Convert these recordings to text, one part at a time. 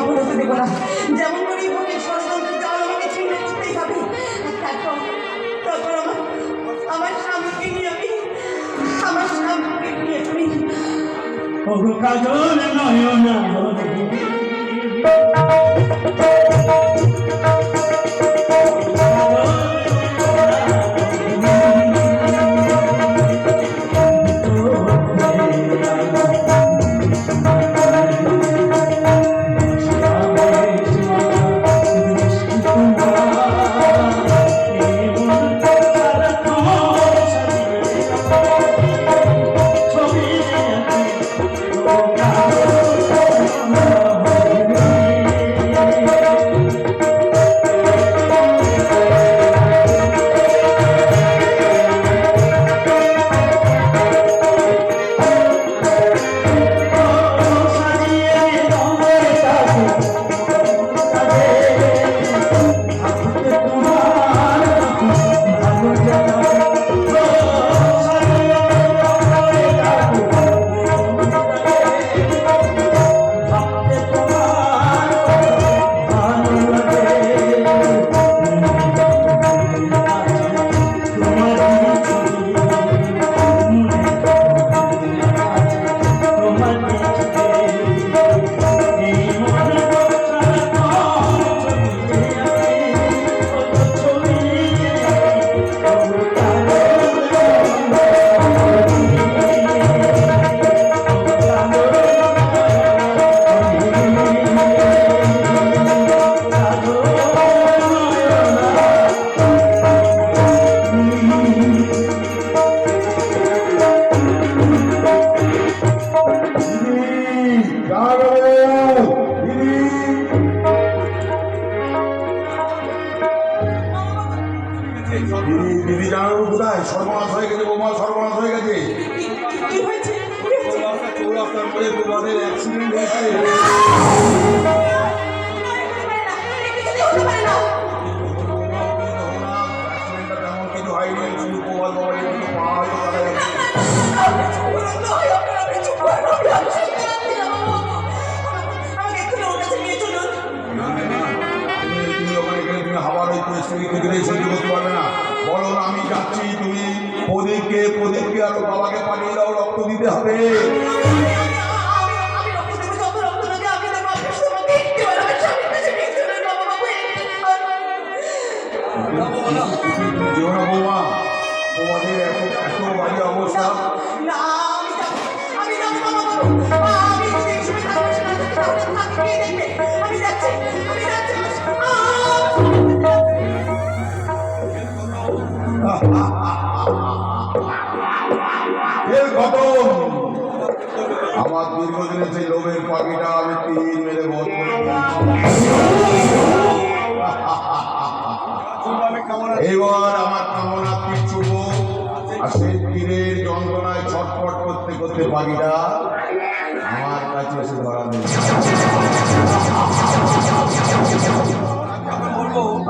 সফল হতে দেবো না। যেমন করে এই ষড়যন্ত্র জাল আমাকে ছিন্ন করতেই হবে। তারপর তারপর আমার আমার স্বামীকে নিয়ে আমি আমার স্বামীকে নিয়ে আমি কাজল নয়না তোমাদের এত এত বাজে অবস্থা আমার দীর্ঘদিনের সেই লোভের পাখিটা আমি তিন মেরে বধ এবার করতে পাখিটা আমার কাছে এসে ধরা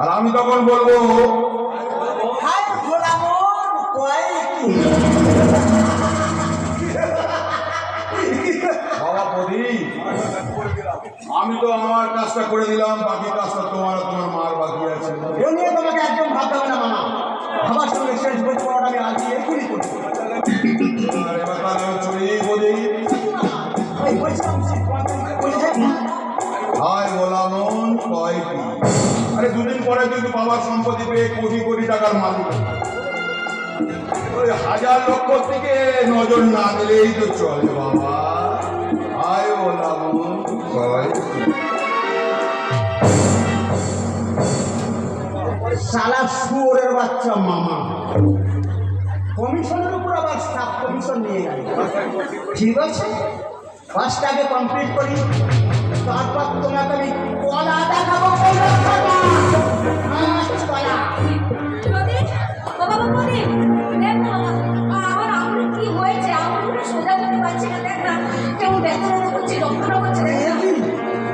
আর আমি তখন বলব বাবা প্রদীপ আমি তো আমার কাজটা করে দিলাম বাকি কাজটা তোমার তোমার মার বাকি আছে। এ নিয়ে তোমাকে একদম ভাবতে হবে না পরে কিন্তু বাবার সম্পত্তি পেয়ে কোটি কোটি টাকার মালিক। হাজার লক্ষ থেকে নজর না দিলেই তো চলে বাবা। গোলামন কয়টি শালা শুয়োরের বাচ্চা মামা। কমিশনের উপর আবার সাব কমিশন নিয়ে গেল ঠিক আছে? কাজটাকে কমপ্লিট করি। তারপর তোমাকে আমি কলা দেখাবো কলা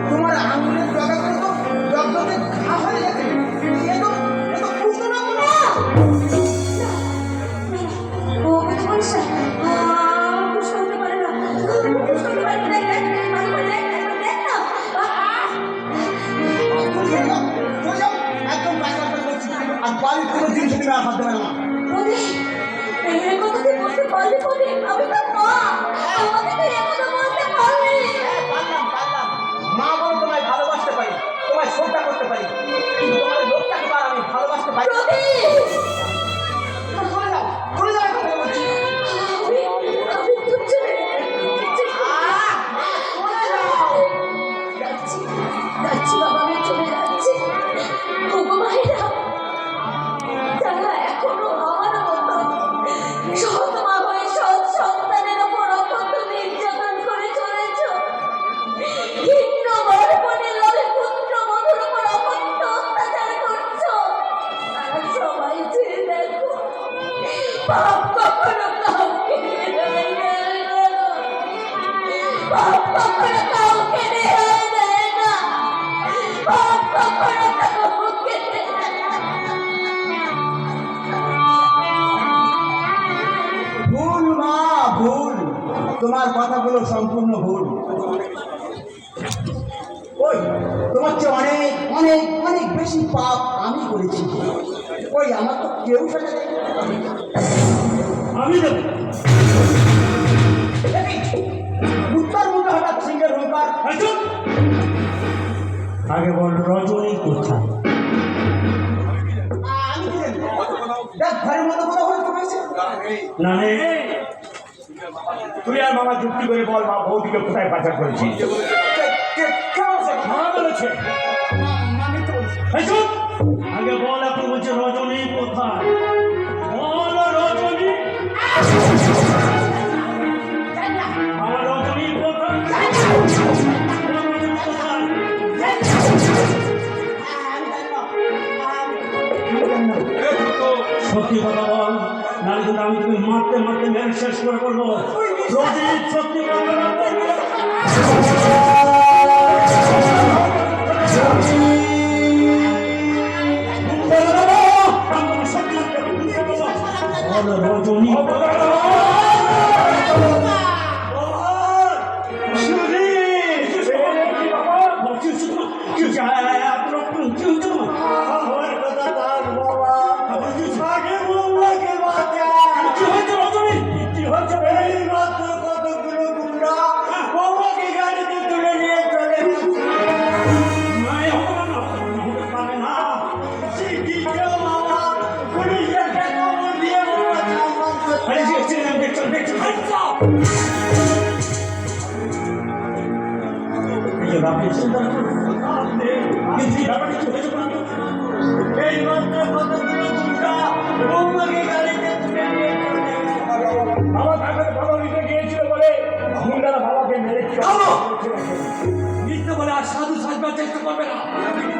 তোমার আঙুলের জায়গাগুলো পারি। তোমার লোকটাকে আমি ভালোবাসতে পারি তোমার কথাগুলো সম্পূর্ণ ভুল। ওই, তোমার চেয়ে অনেক অনেক অনেক বেশি পাপ আমি করেছি। ওই, আমার তো কেউ দেয় আমি দেবো উত্তর মুখে হঠাৎ সিংহের হুঙ্কার! আগে বল রজনী কোথায় না তুই আর মামা যুক্তি করে বল মা বৌদিকে কোথায় পাচার করেছিস? বলেছে! আগে বল এখন বলছে রজনী কোথায় সত্যি কথা বল নাহলে কিন্তু আমি তুমি মারতে মারতে ম্যাচ শেষ করে করব সত্যি রজনী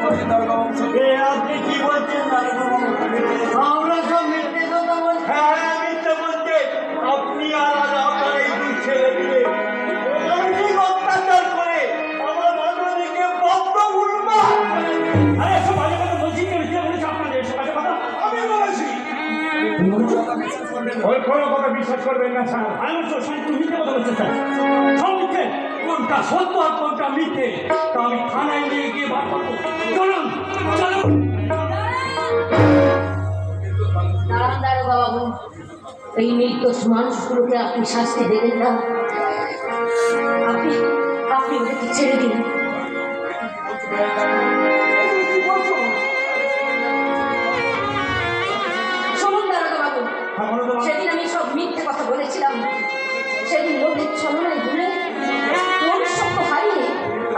আপনি কি বলছেন? আমরা সব মিথ্যে কথা বলছি। হ্যাঁ মিথ্যে বলছে। আপনি আর আপনার এই দুই ছেলে মিলে অনেক অত্যাচার করে আমার মাননীকে বদ্ধ উন্মাদ আরে এসব বাজে কথা বলছি কেন কে বলেছে আপনাদের এসব বাজে কথা আমি বলেছি। ওই কোনো কথা বিশ্বাস করবেন না স্যার। আমি বলছি স্যার কথা বলছো স্যার। তা আমি থানায় নিয়ে গিয়ে বার করব। চলুন চলুন। এই নির্দোষ মানুষগুলোকে আপনি শাস্তি দেবেন না। আপনি আপনি ওদেরকে ছেড়ে দিন। শুনুন সেদিন আমি সব মিথ্যে কথা বলেছিলাম। সেদিন লোকের ছলনায়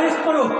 ওকে অ্যারেস্ট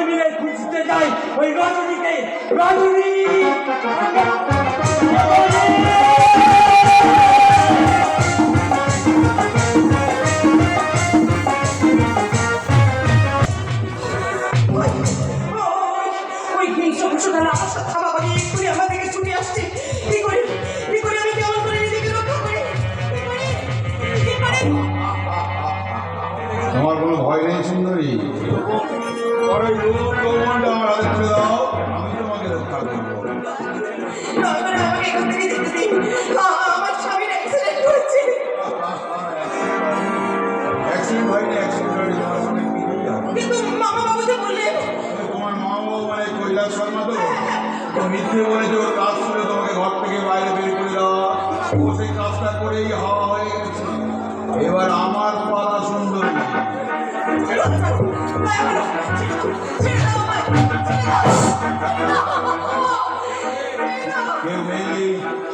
সবাই মিলে খুঁজতে যাই ওই রজনীকে। রজনী! বুঝে ওর কাজ শুনে তোমাকে ঘর থেকে বাইরে বের করে দেওয়া। ও সেই কাজটা করেই হাওয়া হয়ে গেছে। এবার আমার পালা সুন্দর কেউ নেই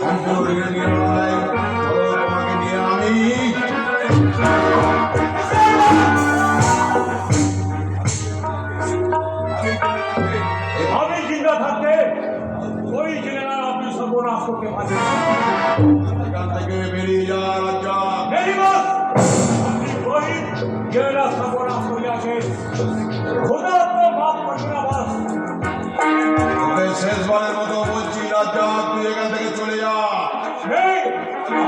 সম্পূর্ণ প্রথমবারের মতো বলছি রাজা তুই এখান থেকে চলে যা।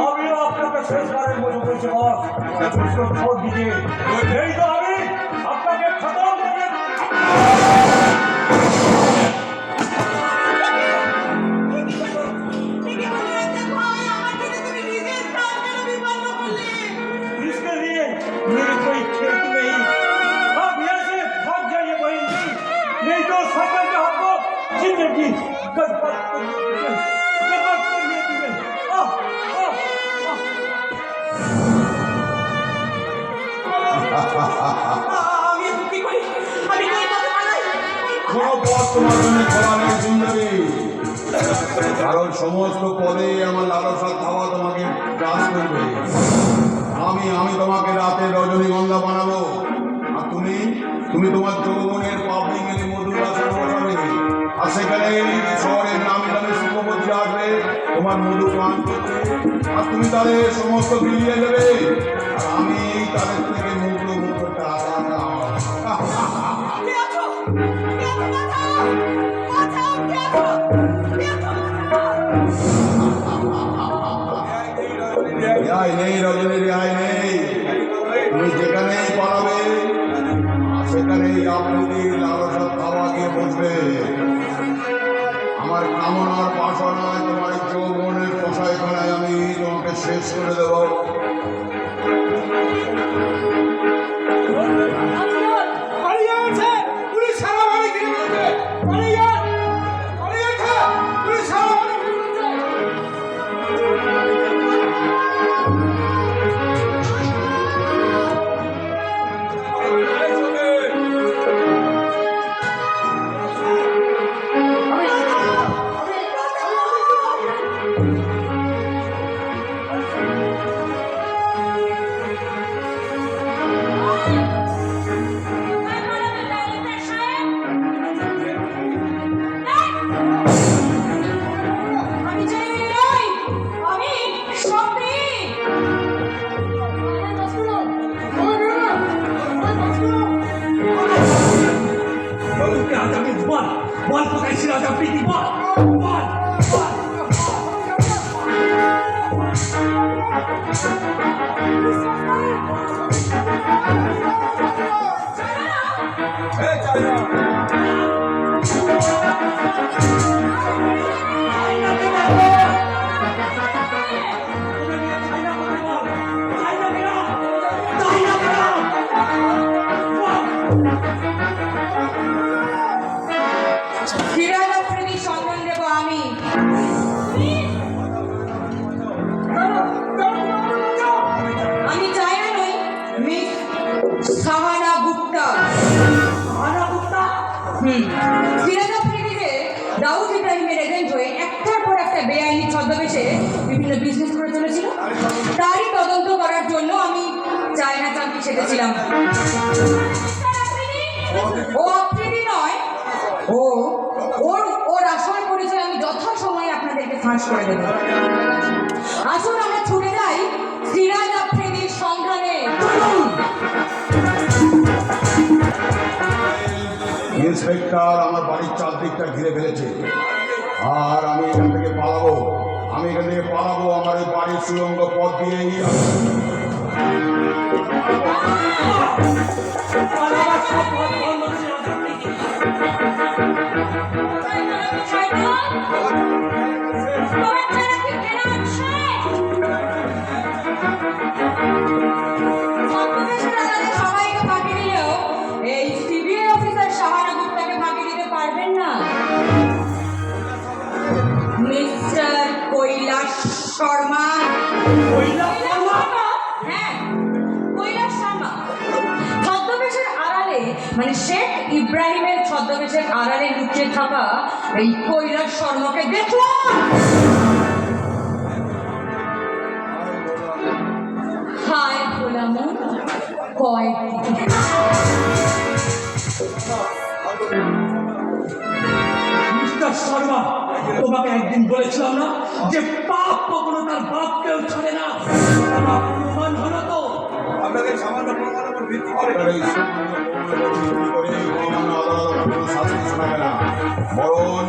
আমিও আপনাকে শেষবারের মতো বলছি, বস দিকে আমার সমস্ত পরে আমার লালসা খাওয়া তোমাকে গ্রাস করবে। আমি আমি তোমাকে রাতে রজনীগন্ধা বানাবো। আর তুমি তুমি তোমার যৌবনের পাবলিক এনে মধুর আর সেখানে শহরের নামে নামে আসবে তোমার মধু পান আর তুমি তাদের সমস্ত বিলিয়ে দেবে। আর আমি তাদের থেকে আলাদা রেহাই নেই রজনীর রেহাই নেই। তুমি যেখানেই পড়াবে সেখানেই আপনি লালসা ভাবা গিয়ে বসবে। আমার কামনার বাসনায় তোমার যৌবনের পোষায় ফেলায় আমি তোমাকে শেষ করে দেবো। Mr. Fire! একটার পর একটা বেআইনি ছদ্মবেশে বিভিন্ন বিজনেস করে তদন্ত করার জন্য আমি চায়না ও নয়, ও, ওর ওর পরিচয় আমি যথাসময়ে আপনাদেরকে করে আমরা ছুটে যাই সিরাজ আফ্রিদি ইন্সপেক্টর আমার বাড়ির চারদিকটা ঘিরে ফেলেছে। আর আমি এখান থেকে পালাবো। আমি এখান থেকে পালাবো, আমার এই বাড়ির সুরঙ্গ পথ দিয়েই পালাবার সব মানে শেখ ইব্রাহিমের ছদ্মবেশের আড়ালে লুকিয়ে থাকা এই কৈলাস শর্মাকে দেখলাম হায় গোলামন কয় মিস্টার শর্মা তোমাকে একদিন বলেছিলাম না যে পাপ কখনো তার বাপকেও ছাড়ে না। প্রমাণ হলো তো। আপনাদের সামান্য ভিত্তি করে ভিত্তি করে শাস্তি শোনাবে না। বরং